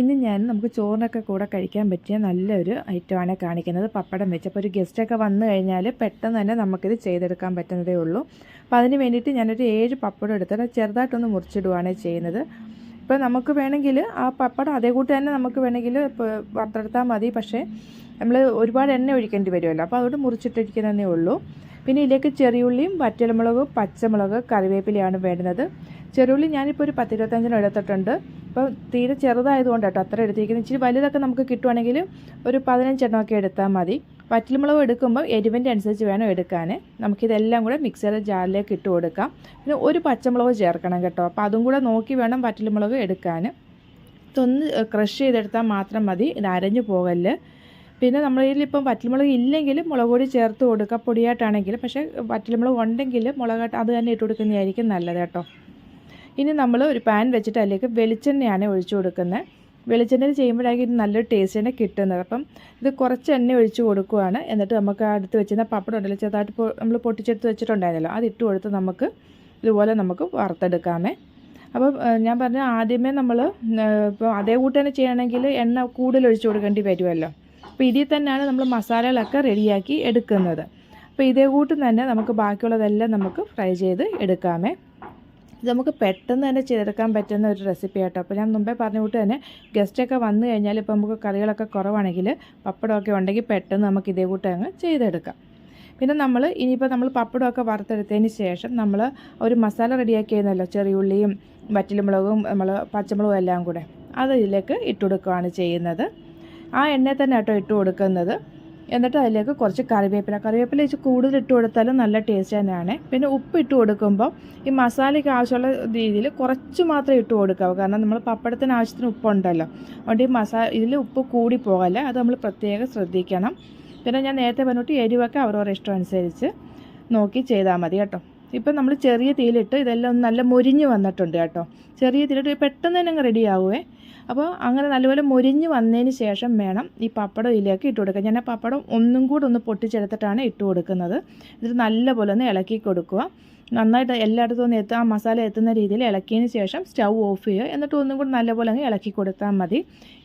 ഇന്ന് ഞാൻ നമുക്ക് ചോറിനൊക്കെ കൂടെ കഴിക്കാൻ പറ്റിയ നല്ലൊരു ഐറ്റമാണ് കാണിക്കുന്നത് പപ്പടം വെച്ച്. അപ്പോൾ ഒരു ഗസ്റ്റൊക്കെ വന്നു കഴിഞ്ഞാൽ പെട്ടെന്ന് തന്നെ നമുക്കിത് ചെയ്തെടുക്കാൻ പറ്റുന്നതേ ഉള്ളൂ. അപ്പോൾ അതിന് വേണ്ടിയിട്ട് ഞാനൊരു ഏഴ് പപ്പടം എടുത്തിട്ട് ചെറുതായിട്ടൊന്ന് മുറിച്ചിടുകയാണ് ചെയ്യുന്നത്. ഇപ്പോൾ നമുക്ക് വേണമെങ്കിൽ ആ പപ്പടം അതേ കൂട്ട് തന്നെ നമുക്ക് വേണമെങ്കിൽ വറുത്തെടുത്താൽ മതി. പക്ഷേ നമ്മൾ ഒരുപാട് എണ്ണ ഒഴിക്കേണ്ടി വരുമല്ലോ. അപ്പോൾ അതുകൊണ്ട് മുറിച്ചിട്ടിരിക്കുന്നതേ ഉള്ളൂ. പിന്നെ ഇതിലേക്ക് ചെറിയുള്ളിയും വറ്റൽമുളക് പച്ചമുളക് കറിവേപ്പിലയാണ് വേണ്ടുന്നത്. ചെറിയുള്ളി ഞാനിപ്പോൾ ഒരു പത്തിരുപത്തഞ്ചിനും എടുത്തിട്ടുണ്ട്. അപ്പോൾ തീരെ ചെറുതായതുകൊണ്ട് കേട്ടോ അത്ര എടുത്തിരിക്കുന്നത്. ഇച്ചിരി വലുതൊക്കെ നമുക്ക് കിട്ടുവാണെങ്കിൽ ഒരു പതിനഞ്ചെണ്ണമൊക്കെ എടുത്താൽ മതി. വറ്റൽമുളക് എടുക്കുമ്പോൾ എരിവിന്റെ അനുസരിച്ച് വേണം എടുക്കാൻ. നമുക്കിതെല്ലാം കൂടെ മിക്സറിൽ ജാറിലേക്ക് ഇട്ട് കൊടുക്കാം. പിന്നെ ഒരു പച്ചമുളക് ചേർക്കണം കേട്ടോ. അപ്പോൾ അതും കൂടെ നോക്കി വേണം വറ്റൽമുളക് എടുക്കാൻ. ഇതൊന്ന് ക്രഷ് ചെയ്തെടുത്താൽ മാത്രം മതി. ഇത് അരഞ്ഞു പോകല്ല്. പിന്നെ നമ്മൾ ഇതിലിപ്പം വറ്റൽമുളക് ഇല്ലെങ്കിൽ മുളക് പൊടി ചേർത്ത് കൊടുക്കുക പൊടിയായിട്ടാണെങ്കിൽ. പക്ഷേ വറ്റൽമുളക് ഉണ്ടെങ്കിൽ മുളകായിട്ട് അത് തന്നെ ഇട്ട് കൊടുക്കുന്നതായിരിക്കും നല്ലത് കേട്ടോ. ഇനി നമ്മൾ ഒരു പാൻ വെച്ചിട്ട് അതിലേക്ക് വെളിച്ചെണ്ണയാണ് ഒഴിച്ചു കൊടുക്കുന്നത്. വെളിച്ചെണ്ണയിൽ ചെയ്യുമ്പോഴായിരിക്കും ഇത് നല്ലൊരു ടേസ്റ്റ് തന്നെ കിട്ടുന്നത്. അപ്പം ഇത് കുറച്ച് എണ്ണ ഒഴിച്ച് കൊടുക്കുകയാണ് എന്നിട്ട് നമുക്ക് അടുത്ത് വെച്ചിരുന്ന പപ്പടം ഉണ്ടല്ലോ ചെറുതായിട്ട് നമ്മൾ പൊട്ടിച്ചെടുത്ത് വെച്ചിട്ടുണ്ടായിരുന്നല്ലോ അത് ഇട്ട് കൊടുത്ത് നമുക്ക് ഇതുപോലെ നമുക്ക് വറുത്തെടുക്കാമേ. അപ്പോൾ ഞാൻ പറഞ്ഞ ആദ്യമേ നമ്മൾ ഇപ്പോൾ അതേ കൂട്ട് തന്നെ ചെയ്യണമെങ്കിൽ എണ്ണ കൂടുതൽ ഒഴിച്ച് കൊടുക്കേണ്ടി വരുമല്ലോ. അപ്പോൾ ഇതിൽ തന്നെയാണ് നമ്മൾ മസാലകളൊക്കെ റെഡിയാക്കി എടുക്കുന്നത്. അപ്പോൾ ഇതേ കൂട്ട് തന്നെ നമുക്ക് ബാക്കിയുള്ളതെല്ലാം നമുക്ക് ഫ്രൈ ചെയ്ത് എടുക്കാമേ. ഇത് നമുക്ക് പെട്ടെന്ന് തന്നെ ചെയ്തെടുക്കാൻ പറ്റുന്ന ഒരു റെസിപ്പി ആട്ടോ. അപ്പോൾ ഞാൻ മുമ്പേ പറഞ്ഞു കൂട്ട് തന്നെ ഗസ്റ്റൊക്കെ വന്നു കഴിഞ്ഞാൽ ഇപ്പോൾ നമുക്ക് കറികളൊക്കെ കുറവാണെങ്കിൽ പപ്പടമൊക്കെ ഉണ്ടെങ്കിൽ പെട്ടെന്ന് നമുക്ക് ഇതേ കൂട്ട് അങ്ങ് ചെയ്തെടുക്കാം. പിന്നെ നമ്മൾ ഇനിയിപ്പോൾ നമ്മൾ പപ്പടമൊക്കെ വറുത്തെടുത്തതിന് ശേഷം നമ്മൾ ഒരു മസാല റെഡിയാക്കി ചെയ്യുന്നല്ലോ ചെറിയുള്ളിയും വറ്റലുമുളകും നമ്മൾ പച്ചമുളകും എല്ലാം കൂടെ. അത് ഇതിലേക്ക് ഇട്ട് ചെയ്യുന്നത്. ആ എണ്ണയിൽ തന്നെ കേട്ടോ ഇട്ട് കൊടുക്കുന്നത്. എന്നിട്ട് അതിലേക്ക് കുറച്ച് കറിവേപ്പില. കറിവേപ്പില വെച്ച് കൂടുതൽ ഇട്ട് കൊടുത്താലും നല്ല ടേസ്റ്റ് തന്നെയാണ്. പിന്നെ ഉപ്പ് ഇട്ട് കൊടുക്കുമ്പോൾ ഈ മസാലയ്ക്ക് ആവശ്യമുള്ള രീതിയിൽ കുറച്ച് മാത്രമേ ഇട്ട് കൊടുക്കാവൂ. കാരണം നമ്മൾ പപ്പടത്തിന് ആവശ്യത്തിന് ഉപ്പുണ്ടല്ലോ. അതുകൊണ്ട് ഈ മസാല ഇതിൽ ഉപ്പ് കൂടി പോകല്ല? അത് നമ്മൾ പ്രത്യേകം ശ്രദ്ധിക്കണം. പിന്നെ ഞാൻ നേരത്തെ പറഞ്ഞിട്ട് എരിവൊക്കെ അവരവരുടെ ഇഷ്ടം അനുസരിച്ച് നോക്കി ചെയ്താൽ മതി കേട്ടോ. ഇപ്പം നമ്മൾ ചെറിയ തീയിലിട്ട് ഇതെല്ലാം നല്ല മുരിഞ്ഞ് വന്നിട്ടുണ്ട് കേട്ടോ. ചെറിയ തീയിലിട്ട് പെട്ടെന്ന് തന്നെ റെഡി ആവുമേ അപ്പോൾ അങ്ങനെ നല്ലപോലെ മുരിഞ്ഞ് വന്നതിന് ശേഷം വേണം ഈ പപ്പടം ഇതിലേക്ക് ഇട്ട് കൊടുക്കുക ഞാൻ ആ പപ്പടം ഒന്നും കൂടെ ഒന്ന് പൊട്ടിച്ചെടുത്തിട്ടാണ് ഇട്ട് കൊടുക്കുന്നത്. ഇത് നല്ലപോലെ ഒന്ന് ഇളക്കി കൊടുക്കുക. നന്നായിട്ട് എല്ലായിടത്തും ഒന്ന് എത്തുക ആ മസാല എത്തുന്ന രീതിയിൽ ഇളക്കിയതിന് ശേഷം സ്റ്റൗ ഓഫ് ചെയ്യുക. എന്നിട്ട് ഒന്നും കൂടി നല്ലപോലെ അങ്ങ് ഇളക്കി കൊടുത്താൽ മതി.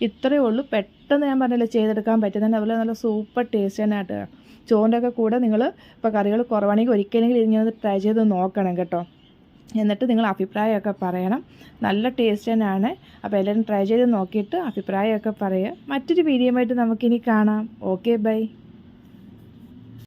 ഇത്രയേ ഉള്ളൂ. പെട്ടെന്ന് ഞാൻ പറഞ്ഞില്ല ചെയ്തെടുക്കാൻ പറ്റുന്നതിന് അതുപോലെ നല്ല സൂപ്പർ ടേസ്റ്റ് തന്നെയായിട്ട് ചോറിന്റെ ഒക്കെ കൂടെ നിങ്ങൾ ഇപ്പോൾ കറികൾ കുറവാണെങ്കിൽ ഒരിക്കലെങ്കിലും ഇതിനൊന്ന് ട്രൈ ചെയ്ത് നോക്കണം കേട്ടോ. എന്നിട്ട് നിങ്ങൾ അഭിപ്രായമൊക്കെ പറയണം. നല്ല ടേസ്റ്റ് തന്നെയാണ്. അപ്പോൾ എല്ലാവരും ട്രൈ ചെയ്ത് നോക്കിയിട്ട് അഭിപ്രായമൊക്കെ പറയുക. മറ്റൊരു വീഡിയോ ആയിട്ട് നമുക്കിനി കാണാം. Okay bye